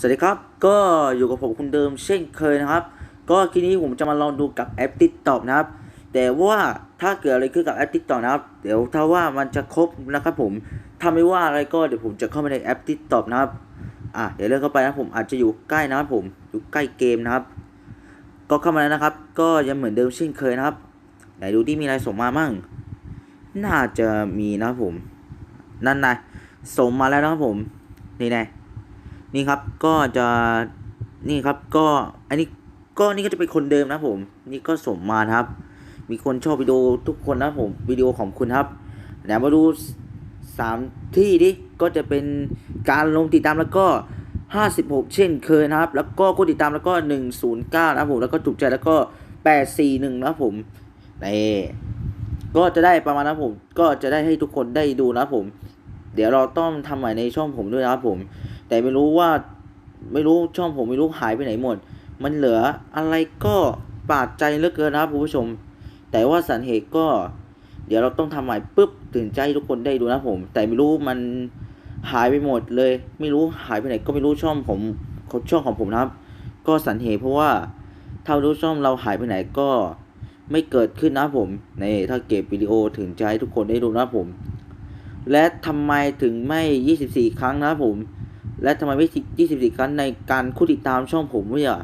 สวัสดีครับ ก็อยู่กับผมคุณเดิมเช่นเคยนะครับ ก็ทีนี้ผมจะมาลองดูกับแอป TikTok นะครับ แต่ว่าถ้าเกิดอะไรขึ้นกับแอป TikTok นะครับ เดี๋ยวถ้าว่ามันจะครบนะครับผมถ้าไม่ว่าอะไรก็เดี๋ยวผมจะเข้าไปในแอป TikTok นะครับ อะเดี๋ยวเลื่อนเข้าไปนะผมอาจจะอยู่ใกล้นะครับผม อยู่ใกล้เกมนะครับ ก็เข้ามาแล้วนะครับ ก็ยังเหมือนเดิมเช่นเคยนะครับ ไหนดูที่มีอะไรส่งมามั่ง น่าจะมีนะครับผม นั่นไงส่งมาแล้วนะครับผม นี่ไง นี่ครับก็จะนี่ครับก็อันนี้ก็นี่ก็จะเป็นคนเดิมนะผม นี่ก็ส่งมาครับ มีคนชอบวิดีโอทุกคนนะผมวิดีโอของคุณครับเดี๋ยวมาดูสามที่ดิก็จะเป็นการลงติดตามแล้วก็ 56 เช่นเคยนะครับ แล้วก็กดติดตามแล้วก็ 109 นะผมแล้วก็ถูกใจแล้วก็ 841 นะผมนี่ก็จะได้ประมาณนะผม ก็จะได้ให้ทุกคนได้ดูนะผม เดี๋ยวเราต้องทำใหม่ในช่องผมด้วยนะครับผม แต่ไม่รู้ว่าไม่รู้ช่องผมไม่รู้หายไปไหนหมด มันเหลืออะไรก็บาดใจเหลือเกินนะครับคุณผู้ชม แต่ว่าสาเหตุก็ เดี๋ยวเราต้องทำใหม่ปุ๊บถึงใจทุกคนได้ดูนะผม แต่ไม่รู้มันหายไปหมดเลย ไม่รู้หายไปไหนก็ไม่รู้ช่องผมช่องของผมนะครับ ก็สาเหตุเพราะว่าถ้ารู้ช่องเราหายไปไหนก็ไม่เกิดขึ้นนะผมในถ้าเก็บวิดีโอถึงใจทุกคนได้ดูนะผม และทำไมถึงไม่ 24 ครั้งนะผม และทำไมไม่24ครั้งในการคู่ติดตามช่องผมไม่อะ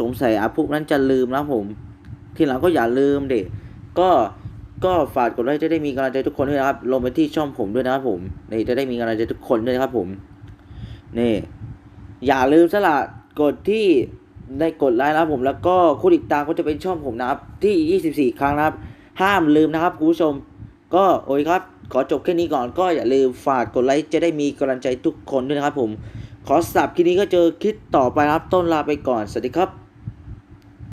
สงสัยอาพวกนั้นจะลืมนะผม ทีหลังก็อย่าลืมเด็กก็ก็ฝากกดไลค์จะได้มีกำลังใจทุกคนด้วยนะครับ ลงไปที่ช่องผมด้วยนะครับผมนี่จะได้มีกำลังใจทุกคนด้วยนะครับผมนี่อย่าลืมสละกดที่ได้กดไลค์นะครับผมแล้วก็คู่ติดตามก็จะเป็นช่องผมนะครับที่ 24 ครั้งนะครับ ห้ามลืมนะครับคุณผู้ชม ก็โอ้ยครับ ขอจบแค่นี้ก่อนก็อย่าลืมฝากกดไลค์จะได้มีกำลังใจทุกคนด้วยนะครับผม ขอสับคลิปนี้ก็เจอคลิปต่อไปครับต้นลาไปก่อน สวัสดีครับ